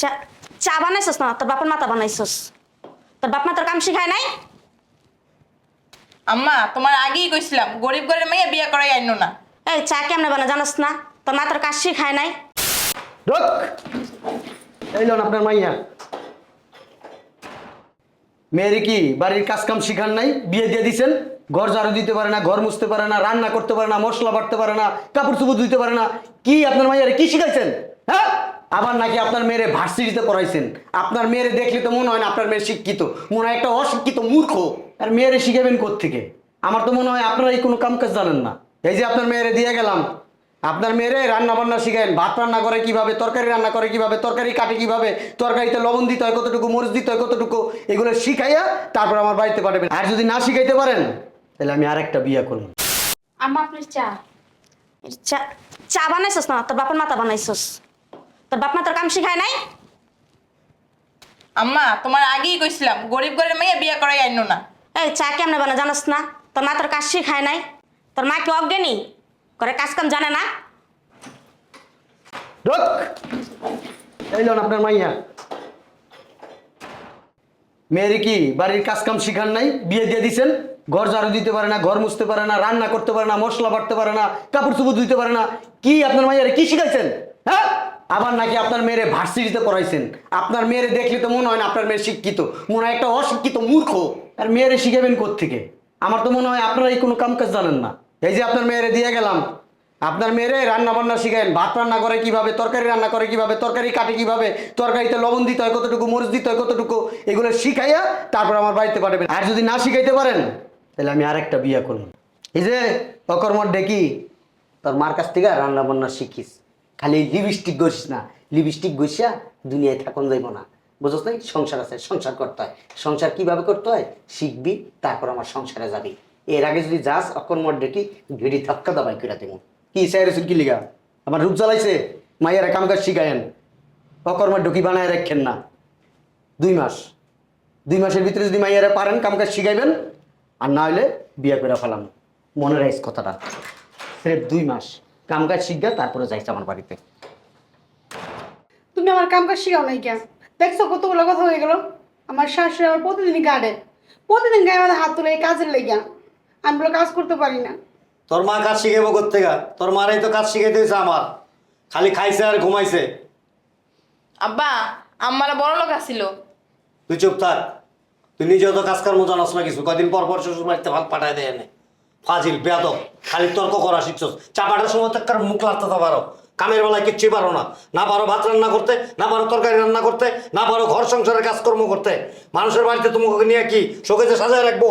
চা চা বানাইছস না? তোর বাপের মাথা বানাইছস। তোর বাপ মা তোর কাম শিখায় নাই? আম্মা তোমার আগেই কইছিলাম গরিব ঘরের মেয়ে বিয়ে করাই আইনো না। এই চা কেমনে বানা জানোস না? তোর মা তোর কাজ শিখায় নাই। ঢোক! এই লোন আপনার মাইয়া। মেয়ের কি বাড়ির কাজ কাম শিখান নাই? বিয়ে দিয়ে দিছেন? ঘর ঝাড়ু দিতে পারে না ঘর মুছতে পারে না রান্না করতে পারে না মশলা বাটতে পারে না কাপড় চুপড় দিতে পারে না। কি আপনার মাইয়ারে কি শিখাইছেন? হ্যাঁ? আবার নাকি আপনার মেয়েরে ভার্সিটিতে পড়াইছেন? আপনার মেয়েরে দেখলে তো মনে হয় না আপনার মেয়ে শিক্ষিত। মনে হয় একটা অশিক্ষিত মূর্খ। আর মেয়েরে শিখাবেন থেকে আমার তো মনে হয় আপনারা এই কোনো কাম কাজ জানেন না। এই যে আপনার মেয়েরে দিয়ে গেলাম। আপনার মেয়েরে রান্না বান্না শিখেন ভাত রান্না করে কীভাবে, তরকারি রান্না করে কীভাবে, তরকারি কাটে কীভাবে, তরকারিতে লবণ দিতে হয় কতটুকু, মরিচ দিতে হয় কতটুকু, এগুলো শিখাইয়া তারপর আমার বাড়িতে পাঠাবেন। আর যদি না শিখাইতে পারেন, তাহলে আমি আরেকটা বিয়ে করব। আম্মা, আপনার চা চা বানাইছস না? তোর বাপের মাথা বানাইছস। তোর বাপ মা তোর কাম শিখায় নাই? আম্মা তোমার আগেই কইছিলাম গরিব ঘরের মেয়ে বিয়ে করাই আইনো না। এই চা কেমনে বানা জানোস না? তোর মা তোর কাজ শিখায় নাই। তোর মা কি অজ্ঞানী? করে কাজ কাম জানে না? ঢোক! এই লোন আপনার মাইয়া। মেয়ের কি বাড়ির কাজ কাম শিখান নাই? বিয়ে দিয়ে দিছেন? ঘর ঝাড়ু দিতে পারে না ঘর মুছতে পারে না রান্না করতে পারে না মশলা বাটতে পারে না কাপড় চুপড় দিতে পারে না। কি আপনার মাইয়ারে কি শিখাইছেন? হ্যাঁ? আবার নাকি আপনার মেয়েরে ভার্সিটিতে পড়াইছেন? আপনার মেয়েরে দেখলে তো মনে হয় না আপনার মেয়ে শিক্ষিত। মনে হয় একটা অশিক্ষিত মূর্খ। আর মেয়েরে শিখাবেন থেকে আমার তো মনে হয় আপনারা এই কোনো কাম কাজ জানেন না। এই যে আপনার মেয়েরে দিয়ে গেলাম। আপনার মেয়েরে রান্না বান্না শিখেন ভাত রান্না করে কীভাবে? তরকারি রান্না করে কীভাবে? তরকারি কাটে কীভাবে? তরকারিতে লবণ দিতে হয় কতটুকু? মরিচ দিতে হয় কতটুকু? এগুলো শিখাইয়া তারপর আমার বাড়িতে পাঠাবেন। আর যদি না শিখাইতে পারেন, তাহলে আমি আরেকটা বিয়ে করব। এই যে অকর্মর ডেকি, তোর মার কাছ থেকে রান্না বান্না শিখিস। খালি লিপস্টিক গছিস না, লিপস্টিক গছিয়া দুনিয়ায় থাকুন যাইব না। বুঝছ নাই? সংসার আছে, সংসার করতে হয়। সংসার কীভাবে করতে হয়? শিখবি, তারপর আমার সংসারে যাবি। এর আগে যদি যাস অকর্মর ডেকি ভিড়ি ধাক্কা দাবাই করে দেবো কি স্যার কি লিগা? আমার রূপ জ্বালাইছে, মাইয়ারা কাম কাজ শিখায়েন অকর্মর ডুকি বানায় রাখেন না। দুই মাস। দুই মাসের ভিতরে যদি মাইয়ারা পারেন কাম কাজ শিখাইবেন, আর না হলে বিয়ে করে ফেলাম। মনে রাখিস কথাটা। স্রেফ দুই মাস। কাম কাজ শিখবে তারপরে যাইছে আমার বাড়িতে। তুমি আমার কাম কাজ শিখাও নাই কেন? দেখছ কতগুলো কথা হয়ে গেল? আমার শাশুড়ি আমার প্রতিদিনই গাড়ে। প্রতিদিন গায়ে আমাদের হাত তুলে এই কাজের লেগে আমি বলে কাজ করতে পারি না। তোর মা কাজ শিখাইব কোথেকে তোর মারাই তো কাজ শিখাইতে হয়েছে আমার। খালি খাইছে আর ঘুমাইছে। আব্বা আমারা বড় লোক আসিল তুই চুপ থাক। তুই নিজেও তো কাজকর্ম জানাস না কিছু। কদিন পর পর শ্বশুর বাড়িতে ভাত পাঠায় দেয় এনে। ফাজিল বেয়াদব খালি তর্ক করা শিখছস। চাপাটার সময় তো কার মুখ লাগতে পারো। কামের বেলায় কিচ্ছুই পারো না। না পারো ভাত রান্না করতে না পারো তরকারি রান্না করতে না পারো ঘর সংসারের কাজকর্ম করতে। মানুষের বাড়িতে তোমাকে নিয়ে কি শোকেজে সাজায় রাখব?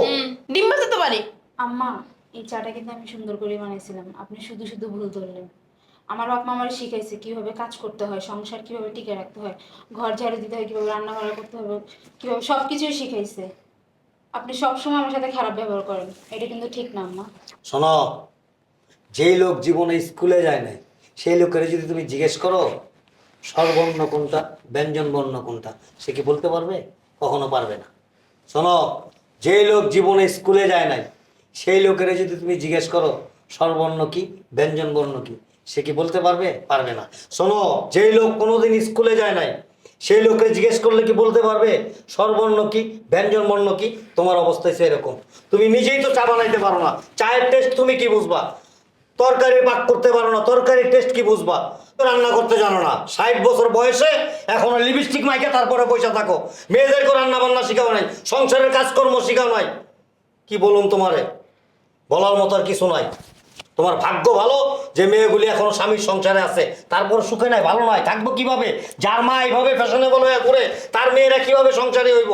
ডিম বাজাতে পারি। আম্মা এই চাটা কিন্তু আমি সুন্দর করে বানাইছিলাম। আপনি শুধু শুধু ভুল ধরলেন। আমার বাপ মা আমার শিখাইছে কীভাবে কাজ করতে হয় সংসার কীভাবে টিকে রাখতে হয় ঘর ঝাড়ু দিতে হয় কীভাবে রান্না বান্না করতে হবে কীভাবে সব কিছুই শিখাইছে। আপনি সবসময় আমার সাথে খারাপ ব্যবহার করেন। এটা কিন্তু ঠিক না, আম্মা। শোনো, যেই লোক জীবনে স্কুলে যায় না সেই লোকের যদি তুমি জিজ্ঞেস করো, স্বরবর্ণ কোনটা ব্যঞ্জন বর্ণ কোনটা, সে কি বলতে পারবে? কখনো পারবে না। শোনো, যেই লোক জীবনে স্কুলে যায় নাই, সেই লোকের যদি তুমি জিজ্ঞেস করো, স্বরবর্ণ কি ব্যঞ্জন বর্ণ কি, সে কি বলতে পারবে? পারবে না। শোনো, যেই লোক কোনোদিন স্কুলে যায় নাই সেই লোককে জিজ্ঞেস করলে কি বলতে পারবে? স্বরবর্ণ কি? ব্যঞ্জন বর্ণ কি? তোমার অবস্থা সেরকম। তুমি নিজেই তো চা বানাইতে পারো না। চায়ের টেস্ট তুমি কি বুঝবা? তরকারি পাক করতে পারো না। তরকারির টেস্ট কি বুঝবা? রান্না করতে জানো না। ষাট বছর বয়সে এখনও লিপস্টিক মাইকে তারপরে পয়সা থাকো। মেয়েদেরকে রান্না বান্না শিখাও নাই। সংসারের কাজকর্ম শিখাও নাই। কি বলুন তোমারে? বলার মতো আর কিছু নাই। তোমার ভাগ্য ভালো? যে মেয়েগুলি এখনও স্বামীর সংসারে আছে, তারপর সুখে নাই, ভালো নয় থাকব কীভাবে? যার মা এইভাবে ফ্যাশনেবল হয়ে ঘুরে, তার মেয়েরা কীভাবে সংসারে হইব?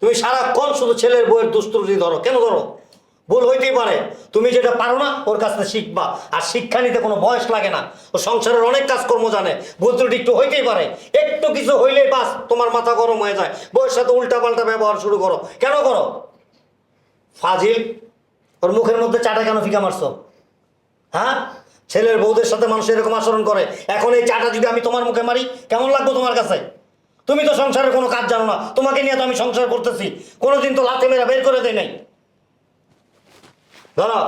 তুমি সারাক্ষণ শুধু ছেলের বইয়ের দুস্তুটি ধরো, কেন ধরো? ভুল হইতেই পারে। তুমি যেটা পারো না, ওর কাছ থেকে শিখবা। আর শিক্ষা নিতে কোনো বয়স লাগে না। ও সংসারের অনেক কাজকর্ম জানে। ভুল ত্রুটি একটু হইতেই পারে। একটু কিছু হইলেই বাস, তোমার মাথা গরম হয়ে যায়। বউয়ের সাথে উল্টা পাল্টা ব্যবহার শুরু করো। কেন করো? ফাজিল, ওর মুখের মধ্যে চাটা কেন ফিকা মারছো? হ্যাঁ? ছেলের বউদের সাথে মানুষ এরকম আচরণ করে। এখন এই চাটা যদি আমি তোমার মুখে মারি, কেমন লাগবে তোমার কাছে? তুমি তো সংসারের কোনো কাজ জানো না। তোমাকে নিয়ে তো আমি সংসার করতেছি। কোনোদিন তো লাথে মেরা বের করে দেয় নাই। ধরো।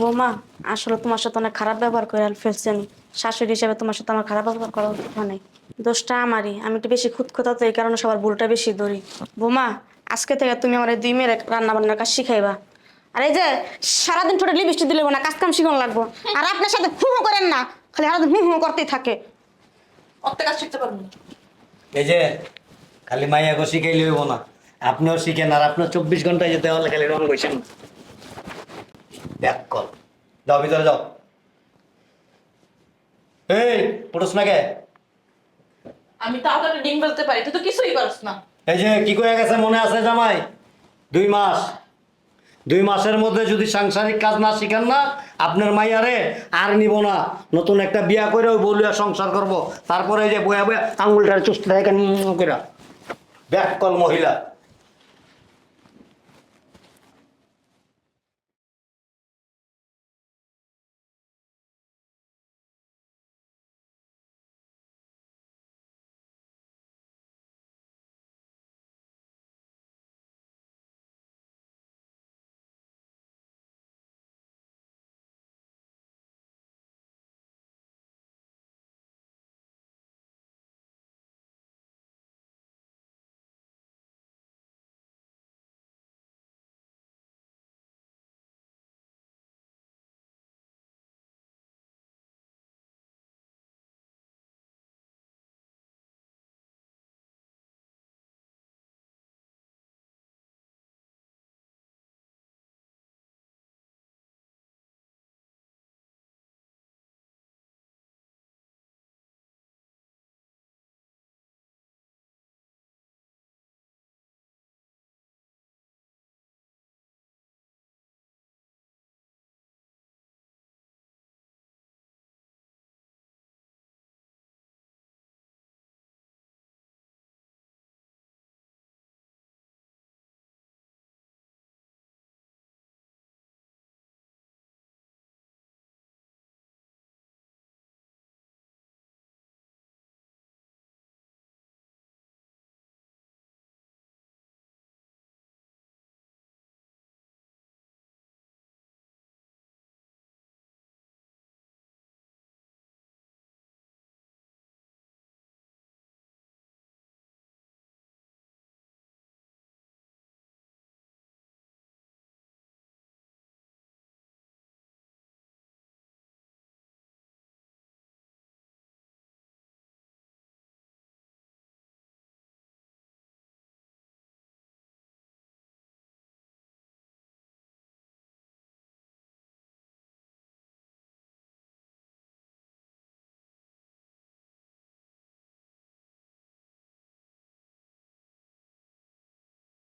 বৌমা, আসলে তোমার সাথে অনেক খারাপ ব্যবহার করে ফেলছেন শাশুড়ি হিসেবে তোমার সাথে আমার খারাপ ব্যবহার করা উচিত নাই। দোষটা আমারই। আমি একটু বেশি খুঁতখুতা তো এই কারণে সবার ভুলটা বেশি ধরি। বোমা, আজকে থেকে তুমি আমার এই দুই মেয়ের রান্না বান্নার কাজ শিখাইবা। আর এই যে সারাদিন ঠোঁটে লিপস্টিক দিলে না কাজ কাম শিখানো লাগবো। আর আপনার সাথে হু হু করেন না খালি সারাদিন হু হু করতেই থাকে। অর্থে কাজ শিখতে পারব এই যে খালি মাইয়াকে শিখাইলে হইব না আপনিও শিখেন আর আপনার চব্বিশ ঘন্টায় যেতে হলে খালি রং বসেন ব্যাক কল। যাও ভিতরে যাও। এই পড়োস না কে? আমি তাড়াতাড়ি ডিম বেলতে পারি তুই তো কিছুই পারস না। এই যে কি কয়ে গেছে মনে আছে জামাই? দুই মাস। দুই মাসের মধ্যে যদি সাংসারিক কাজ না শিখান না, আপনার মাইয়ারে আর নিব না। নতুন একটা বিয়া করে ওই বলিয়া সংসার করব। তারপরে যে বয়া বয়া আঙুলটার চুস্তে থাকে করে ব্যাক কল মহিলা।